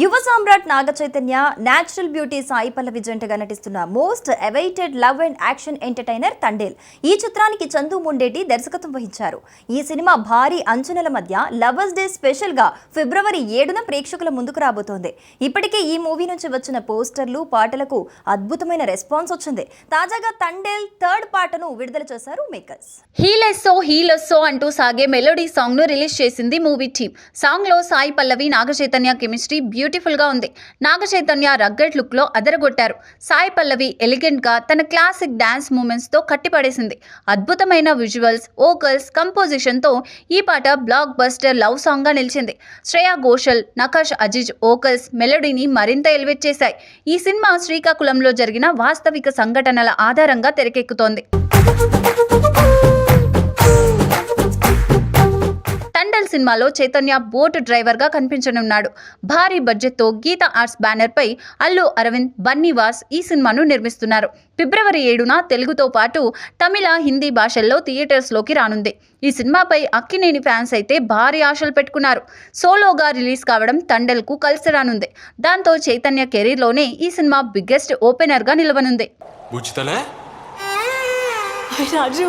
యువ సామ్రాట్ Naga Chaitanya natural beauty Sai Pallavi జంటగా నటిస్తున్న most awaited love and action entertainer Thandel. ఈ చిత్రానికి చందు ముండేటి దర్శకత్వం వహించారు. ఈ సినిమా భారీ అంచనాల మధ్య లవర్స్ డే స్పెషల్గా ఫిబ్రవరి ఏడున ప్రేక్షకుల ముందుకు రాబోతోంది. ఇప్పటికే ఈ మూవీ నుంచి వచ్చిన పోస్టర్లు పాటలకు అద్భుతమైన రెస్పాన్స్ వచ్చింది. తాజాగా తండేల్ థర్డ్ పాటను విడుదల చేశారు మేకర్స్ హీలెస్సో హీలెస్సో అంటూ సాగే మెలోడీ సాంగ్ను రిలీజ్ చేసింది మూవీ టీమ్ సాంగ్లో సాయి పల్లవి నాగ చైతన్య కెమిస్ట్రీ బ్యూటిఫుల్ గా ఉంది. నాగ చైతన్య రగ్గెట్ లుక్లో అదరగొట్టారు. సాయి పల్లవి ఎలిగెంట్గా తన క్లాసిక్ డాన్స్ మూమెంట్స్తో కట్టిపడేసింది. అద్భుతమైన విజువల్స్ ఓకల్స్ కంపోజిషన్తో ఈ పాట బ్లాక్ బస్టర్ లవ్ సాంగ్గా నిలిచింది. శ్రేయా ఘోషల్ నకాష్ అజిజ్ ఓకల్స్ మెలోడీని మరింత ఎలివేట్ చేశాయి. ఈ సినిమా శ్రీకాకుళంలో జరిగిన వాస్తవిక సంఘటనల ఆధారంగా తెరకెక్కుతోంది. సినిమాలో చైతన్య బోట్ డ్రైవర్గా కనిపించనున్నాడు. భారీ బడ్జెట్తో గీత ఆర్ట్స్ బ్యానర్ పై అల్లు అరవింద్ బన్నీవాస్ ఈ సినిమాను నిర్మిస్తున్నారు. ఫిబ్రవరి ఏడున తెలుగుతో పాటు తమిళ హిందీ భాషల్లో థియేటర్స్లోకి రానుంది. ఈ సినిమాపై అక్కినేని ఫ్యాన్స్ అయితే భారీ ఆశలు పెట్టుకున్నారు. సోలోగా రిలీజ్ కావడం తండల్కు కలిసి రానుంది. దాంతో చైతన్య కెరీర్లోనే ఈ సినిమా బిగ్గెస్ట్ ఓపెనర్గా నిలవనుంది బుచ్చితలే హాయ్ రాజు